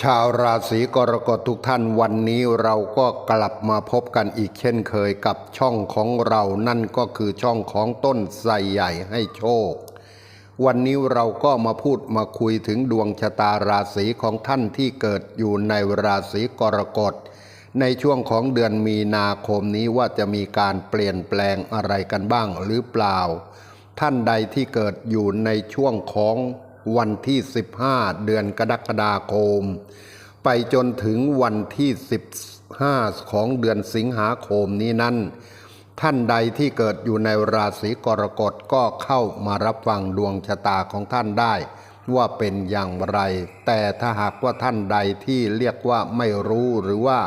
ชาวราศีกรกฎทุกท่านวันนี้เราก็กลับมาพบกันอีกเช่นเคยกับช่องของเรานั่นก็คือช่องของต้นไทรใหญ่ให้โชค วันนี้เราก็มาพูดมาคุยถึงดวงชะตาราศีของท่านที่เกิดอยู่ในราศีกรกฎในช่วงของเดือนมีนาคมนี้ว่าจะมีการเปลี่ยนแปลงอะไรกันบ้างหรือเปล่า ท่านใดที่เกิดอยู่ในช่วงของ วันที่ 15 เดือนกรกฎาคม ไปจนถึงวันที่ 15 ของเดือนสิงหาคมนี้นั้น ท่านใดที่เกิดอยู่ในราศีกรกฎก็เข้ามารับฟังดวงชะตาของท่านได้ว่าเป็นอย่างไร แต่ถ้าหากว่าท่านใดที่เรียกว่าไม่รู้หรือว่า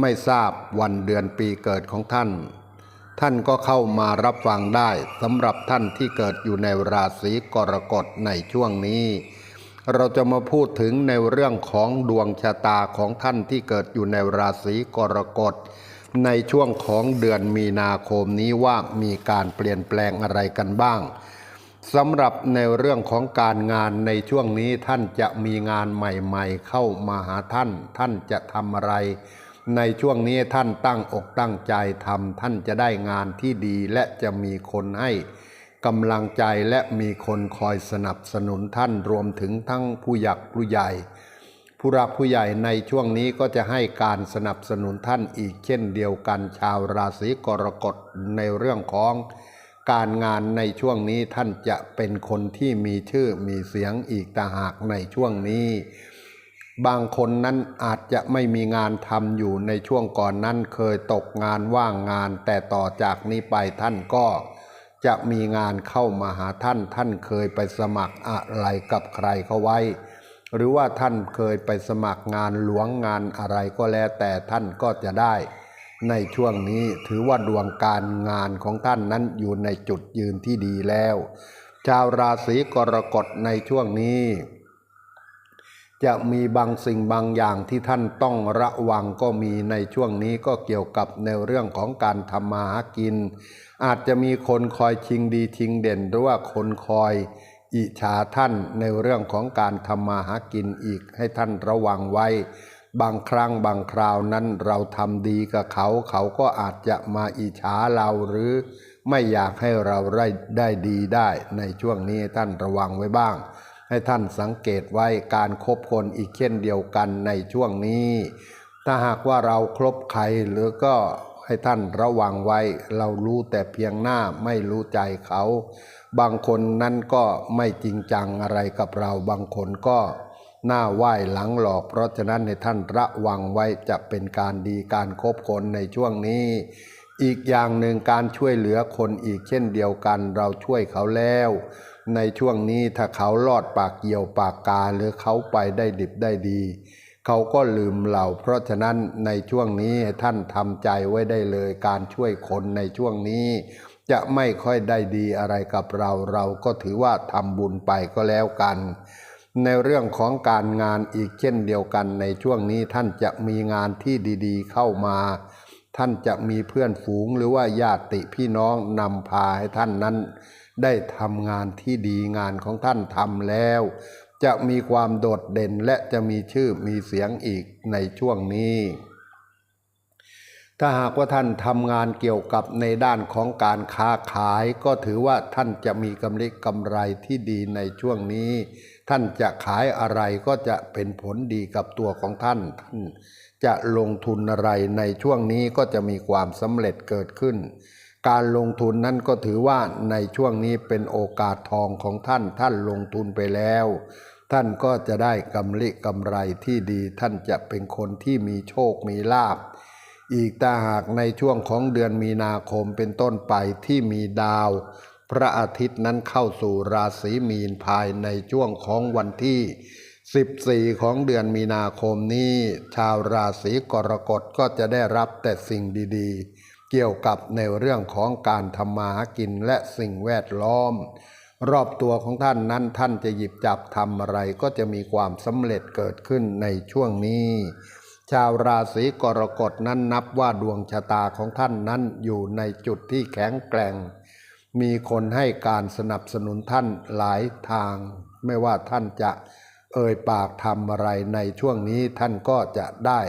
ไม่ทราบวันเดือนปีเกิดของท่าน ท่านก็เข้ามารับฟังได้สำหรับท่านที่เกิดอยู่ในราศีกรกฎในช่วงนี้ เราจะมาพูดถึงในเรื่องของดวงชะตาของท่านที่เกิดอยู่ในราศีกรกฎในช่วงของเดือนมีนาคมนี้ว่ามีการเปลี่ยนแปลงอะไรกันบ้างสำหรับในเรื่องของการงานในช่วงนี้ท่านจะมีงานใหม่ ๆ เข้ามาหาท่าน ท่านจะทำอะไร ในช่วงนี้ท่านตั้งอกตั้งใจทำท่านจะได้งานที่ดีและจะมีคนให้กำลังใจและมีคนคอยสนับสนุนท่านรวมถึงทั้งผู้หยักผู้ใหญ่ ผู้รักผู้ใหญ่ในช่วงนี้ก็จะให้การสนับสนุนท่านอีกเช่นเดียวกันชาวราศีกรกฎในเรื่องของการงานในช่วงนี้ท่านจะเป็นคนที่มีชื่อมีเสียงอีกต่างหากในช่วงนี้ บางคนนั้นอาจจะไม่มีงานทำอยู่ในช่วงก่อนนั้นเคยตกงานว่างงาน แต่ต่อจากนี้ไปท่านก็จะมีงานเข้ามาหาท่าน ท่านเคยไปสมัครอะไรกับใครเขาไว้ หรือว่าท่านเคยไปสมัครงานหลวงงานอะไรก็แล้วแต่ท่านก็จะได้ ในช่วงนี้ถือว่าดวงการงานของท่านนั้นอยู่ในจุดยืนที่ดีแล้ว ชาวราศีกรกฎในช่วงนี้ จะมีบางสิ่งบางอย่างที่ท่านต้องระวังก็มีในช่วงนี้ก็เกี่ยวกับในเรื่องของการทำมาหากิน อาจจะมีคนคอยชิงดีชิงเด่นหรือว่าคนคอยอิจฉาท่านในเรื่องของการทำมาหากินอีกให้ท่านระวังไว้ บางครั้งบางคราวนั้นเราทำดีกับเขา เขาก็อาจจะมาอิจฉาเราหรือไม่อยากให้เราได้ได้ดีได้ในช่วงนี้ท่านระวังไว้บ้าง ให้ท่านสังเกตไว้การคบคนอีกเช่นเดียวกันในช่วงนี้ ถ้าหากว่าเราครบใครหรือก็ให้ท่านระวังไว้ เรารู้แต่เพียงหน้าไม่รู้ใจเขา บางคนนั้นก็ไม่จริงจังอะไรกับเราบางคนก็หน้าไหว้หลังหลอก เพราะฉะนั้นให้ท่านระวังไว้จะเป็นการดีการคบคนในช่วงนี้ อีกอย่างหนึ่งการช่วยเหลือคนอีกเช่นเดียวกัน เราช่วยเขาแล้ว ในช่วงนี้ถ้าเขาลอดปากเกี่ยวปากกาหรือเขาไปได้ดิบได้ดี เขาก็ลืมเรา เพราะฉะนั้นในช่วงนี้ท่านทำใจไว้ได้เลยการช่วยคนในช่วงนี้ จะไม่ค่อยได้ดีอะไรกับเรา เราก็ถือว่าทำบุญไปก็แล้วกัน ในเรื่องของการงานอีกเช่นเดียวกัน ในช่วงนี้ท่านจะมีงานที่ดี ๆ เข้ามาท่านจะมีเพื่อนฝูงหรือว่าญาติพี่น้องนำพาให้ท่านนั้น ได้ทำงานที่ดีงานของท่านทำแล้ว จะมีความโดดเด่นและจะมีชื่อมีเสียงอีกในช่วงนี้ ถ้าหากว่าท่านทำงานเกี่ยวกับในด้านของการค้าขาย ก็ถือว่าท่านจะมีกำไรกำไรที่ดีในช่วงนี้ ท่านจะขายอะไรก็จะเป็นผลดีกับตัวของท่านท่านจะลงทุนอะไรในช่วงนี้ก็จะมีความสำเร็จเกิดขึ้น การลงทุนนั้นก็ถือว่าในช่วงนี้เป็นโอกาสทองของท่านท่านลงทุนไปแล้ว ท่านก็จะได้กำไรกำไรที่ดีท่านจะเป็นคนที่มีโชคมีลาภอีกแต่หากในช่วงของเดือนมีนาคมเป็นต้นไปที่มีดาว พระอาทิตย์นั้นเข้าสู่ราศีมีนภายในช่วงของวันที่ 14 ของเดือนมีนาคมนี้ ชาวราศีกรกฎก็จะได้รับแต่สิ่งดีๆ เกี่ยวกับในเรื่องของการทำมาหากินและสิ่งแวดล้อม รอบตัวของท่านนั้นท่านจะหยิบจับทำอะไรก็จะมีความสำเร็จเกิดขึ้นในช่วงนี้ ชาวราศีกรกฎนั้นนับว่าดวงชะตาของท่านนั้นอยู่ในจุดที่แข็งแกร่ง มีคนให้การสนับสนุนท่านหลายทาง ไม่ว่าท่านจะเอ่ยปากทำอะไรในช่วงนี้ท่านก็จะได้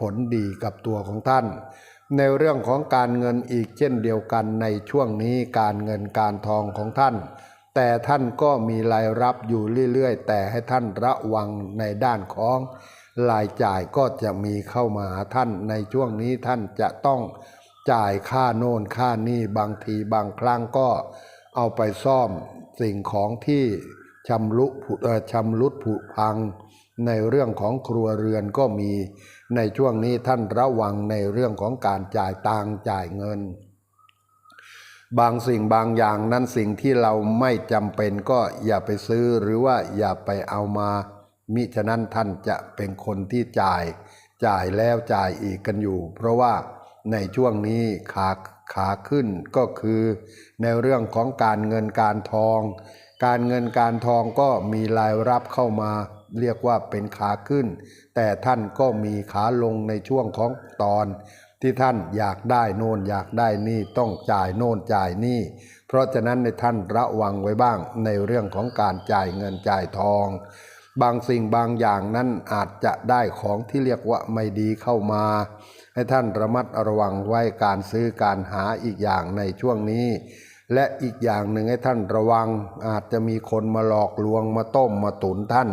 ผลดีกับตัวของท่าน ในเรื่องของการเงินอีกเช่นเดียวกันในช่วงนี้การเงินการทองของท่าน แต่ท่านก็มีรายรับอยู่เรื่อยๆ แต่ให้ท่านระวังในด้านของรายจ่ายก็จะมีเข้ามาหาท่านในช่วงนี้ท่านจะต้องจ่ายค่าโน่นค่านี่บางทีบางครั้งก็เอาไปซ่อมสิ่งของที่ชำรุผุเออชำรุดผุพัง ในเรื่องของครัวเรือนก็มี ในช่วงนี้ท่านระวังในเรื่องของการจ่ายตังจ่ายเงิน บางสิ่งบางอย่างนั้นสิ่งที่เราไม่จำเป็นก็อย่าไปซื้อหรือว่าอย่าไปเอามา มิฉะนั้นท่านจะเป็นคนที่จ่าย จ่ายแล้วจ่ายอีกกันอยู่ เพราะว่าในช่วงนี้ขาขาขึ้นก็คือในเรื่องของการเงินการทอง การเงินการทองก็มีรายรับเข้ามา เรียกว่าเป็นขาขึ้น แต่ท่านก็มีขาลงในช่วงของตอน ที่ท่านอยากได้โน่นอยากได้นี่ต้องจ่ายโน่นจ่ายนี่ เพราะฉะนั้นในท่านระวังไว้บ้างในเรื่องของการจ่ายเงินจ่ายทอง บางสิ่งบางอย่างนั้นอาจจะได้ของที่เรียกว่าไม่ดีเข้ามาให้ท่านระมัดระวังไว้การซื้อการหาอีกอย่างในช่วงนี้ และอีกอย่างหนึ่งให้ท่านระวังอาจจะมีคนมาหลอกลวงมาต้มมาตุนท่าน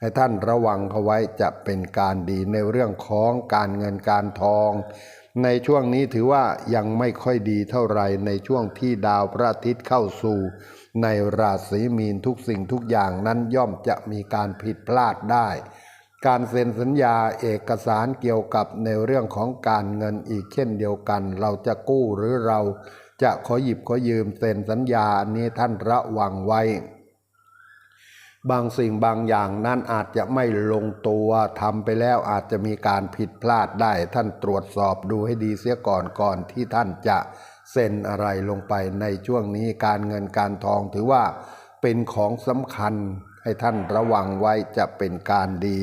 ให้ท่านระวังเขาไว้จะเป็นการดีในเรื่องของการเงินการทอง ในช่วงนี้ถือว่ายังไม่ค่อยดีเท่าไหรในช่วงที่ดาวพระอาทิตย์เข้าสู่ ในราศีมีนทุกสิ่งทุกอย่างนั้นย่อมจะมีการผิดพลาดได้ การเซ็นสัญญาเอกสารเกี่ยวกับในเรื่องของการเงินอีกเช่นเดียวกัน เราจะกู้หรือเราจะขอหยิบขอยืมเซ็นสัญญานี้ท่านระวังไว้ บางสิ่งบางอย่างนั้นอาจจะไม่ลงตัวทำไปแล้วอาจจะมีการผิดพลาดได้ ท่านตรวจสอบดูให้ดีเสียก่อนก่อนที่ท่านจะเซ็นอะไรลงไปในช่วงนี้การเงินการทองถือว่าเป็นของสำคัญให้ท่านระวังไว้จะเป็นการดี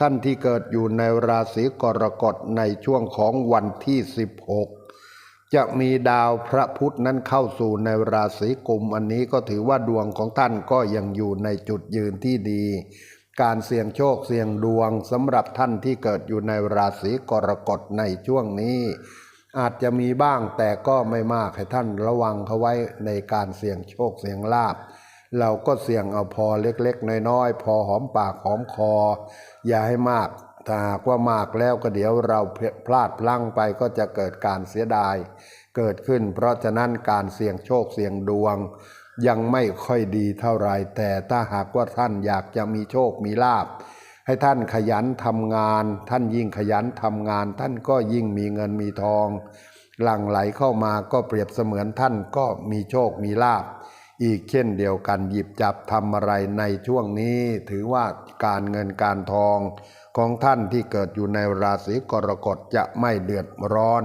ท่านที่เกิดอยู่ในราศีกรกฎในช่วงของวันที่ 16 จะมีดาวพระพุธนั้นเข้าสู่ในราศีกุมอันนี้ก็ถือว่าดวงของท่านก็ยังอยู่ในจุดยืนที่ดี การเสี่ยงโชคเสี่ยงดวงสำหรับท่านที่เกิดอยู่ในราศีกรกฎในช่วงนี้ อาจจะมีบ้างแต่ก็ไม่มากให้ท่านระวังเขาไว้ในการเสี่ยงโชคเสี่ยงลาบเราก็เสี่ยงเอาพอเล็กๆ น้อยๆ พอหอมปากหอมคอ อย่าให้มาก ถ้าหากว่ามากแล้วก็เดี๋ยวเราพลาดพลั้งไปก็จะเกิดการเสียดาย เกิดขึ้น เพราะฉะนั้นการเสี่ยงโชคเสี่ยงดวง ยังไม่ค่อยดีเท่าไรแต่ถ้าหากว่าท่านอยากจะมีโชคมีลาบให้ท่านขยันทำงาน ท่านยิ่งขยันทำงาน ท่านก็ยิ่งมีเงินมีทอง หลั่งไหลเข้ามาก็เปรียบเสมือนท่านก็มีโชคมีลาบอีกเช่นเดียวกันหยิบจับทำอะไรในช่วงนี้ ถือว่าการเงินการทอง ของท่านที่เกิดอยู่ในราศีกรกฎจะไม่เดือดร้อน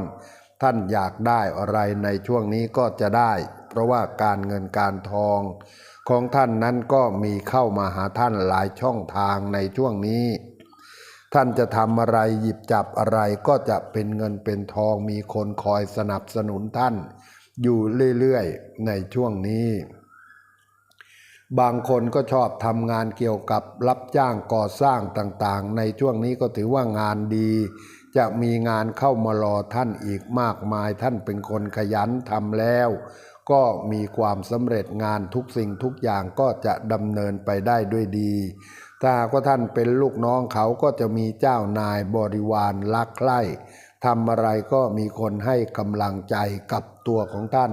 ท่านอยากได้อะไรในช่วงนี้ก็จะได้ เพราะว่าการเงินการทอง ของท่านนั้นก็มีเข้ามาหาท่านหลายช่องทางในช่วงนี้ ท่านจะทำอะไรหยิบจับอะไรก็จะเป็นเงินเป็นทองมีคนคอยสนับสนุนท่าน อยู่เรื่อยๆในช่วงนี้ บางคนก็ชอบทำงานเกี่ยวกับรับจ้างก่อสร้างต่างๆ ในช่วงนี้ก็ถือว่างานดี จะมีงานเข้ามารอท่านอีกมากมาย ท่านเป็นคนขยันทำแล้ว ก็มีความสำเร็จงานทุกสิ่งทุกอย่างก็จะดำเนินไปได้ด้วยดีถ้ากว่าท่านเป็นลูกน้องเขาก็จะมีเจ้านายบริวารรักใคร่ทำอะไรก็มีคนให้กำลังใจกับตัวของท่าน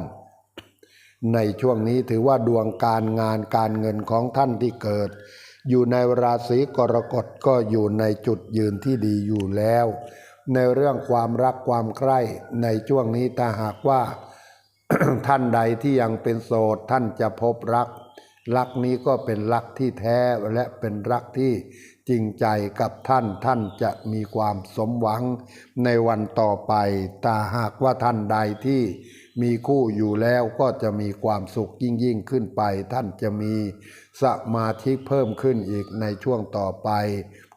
ในช่วงนี้ถือว่าดวงการงานการเงินของท่านที่เกิด อยู่ในราศีกรกฎก็อยู่ในจุดยืนที่ดีอยู่แล้ว ในเรื่องความรักความใคร่ในช่วงนี้ถ้าหากว่า ท่านใดที่ยังเป็นโสดท่านจะพบรัก รักนี้ก็เป็นรักที่แท้และเป็นรักที่จริงใจกับท่านท่านจะมีความสมหวังในวันต่อไปแต่หากว่าท่านใดที่ มีคู่อยู่แล้วก็จะมีความสุขยิ่งยิ่งขึ้นไป ท่านจะมีสมาธิเพิ่มขึ้นอีกในช่วงต่อไป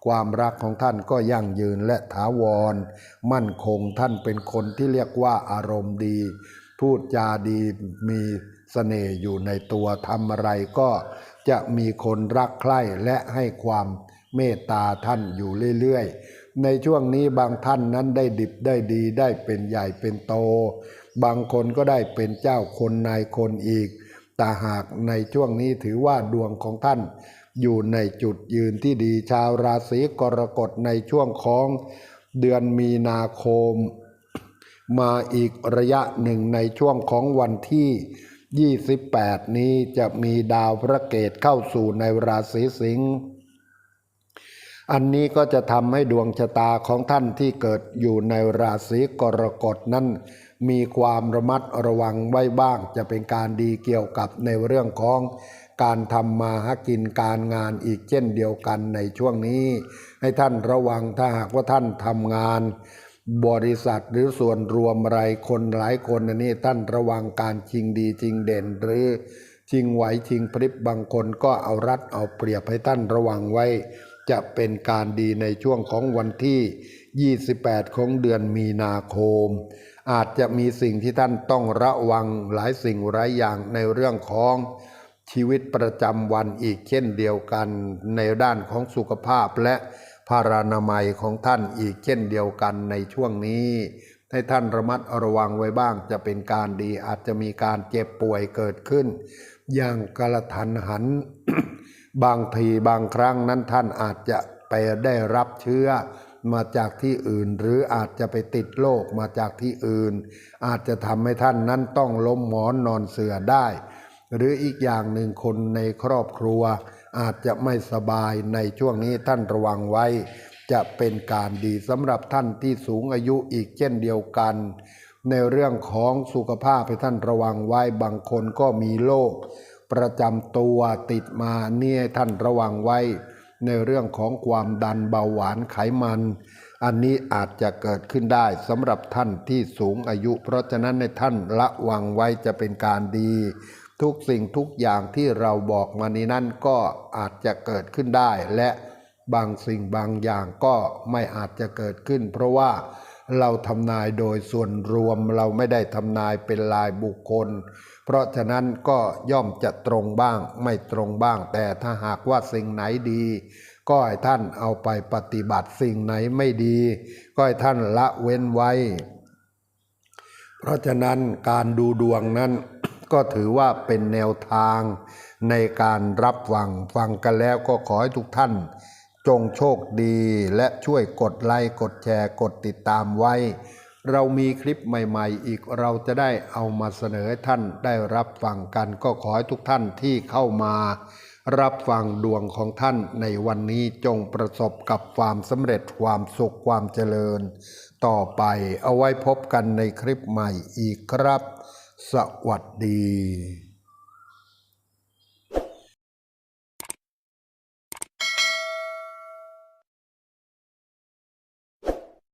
ความรักของท่านก็ยั่งยืนและถาวร มั่นคงท่านเป็นคนที่เรียกว่าอารมณ์ดี พูดจาดีมีเสน่ห์อยู่ในตัวทำอะไรก็จะมีคนรักใคร่และให้ความเมตตาท่านอยู่เรื่อยๆ ในช่วงนี้บางท่านนั้นได้ดิบได้ดีได้เป็นใหญ่เป็นโต บางคนก็ได้เป็นเจ้าคนนายคนอีกแต่หากในช่วงนี้ถือว่าดวงของท่าน อยู่ในจุดยืนที่ดีชาวราศีกรกฎในช่วงของเดือนมีนาคม มาอีกระยะหนึ่งในช่วงของวันที่ 28 นี้จะมีดาวพระเกตเข้าสู่ในราศีสิงห์ อันนี้ก็จะทำให้ดวงชะตาของท่านที่เกิดอยู่ในราศีกรกฎนั้น มีความระมัดระวังไว้บ้าง จะเป็นการดีเกี่ยวกับในเรื่องของการทำมาหากินการงานอีกเช่นเดียวกันในช่วงนี้ ให้ท่านระวังถ้าหากว่าท่านทำงาน บริษัทหรือส่วนรวมอะไรคนหลายคนอันนี้ท่านระวังการชิงดีชิงเด่น หรือชิงไหวชิงพริบบางคนก็เอารัดเอาเปรียบให้ท่านระวังไว้ จะเป็นการดีในช่วงของวันที่ 28 ของเดือนมีนาคม อาจจะมีสิ่งที่ท่านต้องระวังหลายสิ่งหลายอย่างในเรื่องของชีวิตประจำวันอีกเช่นเดียวกัน ในด้านของสุขภาพและพารานามัยของท่านอีกเช่นเดียวกันในช่วงนี้ ให้ท่านระมัดระวังไว้บ้างจะเป็นการดีอาจจะมีการเจ็บป่วยเกิดขึ้น อย่างกระทันหัน บางทีบางครั้งนั้นท่านอาจจะไปได้รับเชื้อมาจากที่อื่น หรืออาจจะไปติดโรคมาจากที่อื่น อาจจะทำให้ท่านนั้นต้องล้มหมอนนอนเสื่อได้ หรืออีกอย่างหนึ่งคนในครอบครัว อาจจะไม่สบายในช่วงนี้ท่านระวังไว้ จะเป็นการดีสำหรับท่านที่สูงอายุอีกเช่นเดียวกัน ในเรื่องของสุขภาพให้ท่านระวังไว้บางคนก็มีโรค ประจำตัวติดมาเนี่ยท่านระวังไว้ ในเรื่องของความดันเบาหวานไขมัน อันนี้อาจจะเกิดขึ้นได้สำหรับท่านที่สูงอายุ เพราะฉะนั้นในท่านระวังไว้จะเป็นการดี ทุกสิ่งทุกอย่างที่เราบอกมานี้นั่นก็อาจจะเกิดขึ้นได้ และบางสิ่งบางอย่างก็ไม่อาจจะเกิดขึ้น เพราะว่าเราทำนายโดยส่วนรวมเราไม่ได้ทำนายเป็นลายบุคคล เพราะฉะนั้นก็ย่อมจะตรงบ้างไม่ตรงบ้าง แต่ถ้าหากว่าสิ่งไหนดี ก็ให้ท่านเอาไปปฏิบัติสิ่งไหนไม่ดี ก็ให้ท่านละเว้นไว้ เพราะฉะนั้นการดูดวงนั้น ก็ถือว่าเป็นแนวทาง ในการรับฟังฟังกันแล้วก็ขอให้ทุกท่าน จงโชคดีและช่วยกดไลค์กดแชร์กดติดตามไว้ เรามีคลิปใหม่ๆ อีกเราจะได้เอามาเสนอให้ท่านได้รับฟังกันก็ขอให้ทุกท่านที่เข้ามา รับฟังดวงของท่านในวันนี้จงประสบกับความสำเร็จความสุขความเจริญ ต่อไปเอาไว้พบกันในคลิปใหม่อีกครับ สวัสดี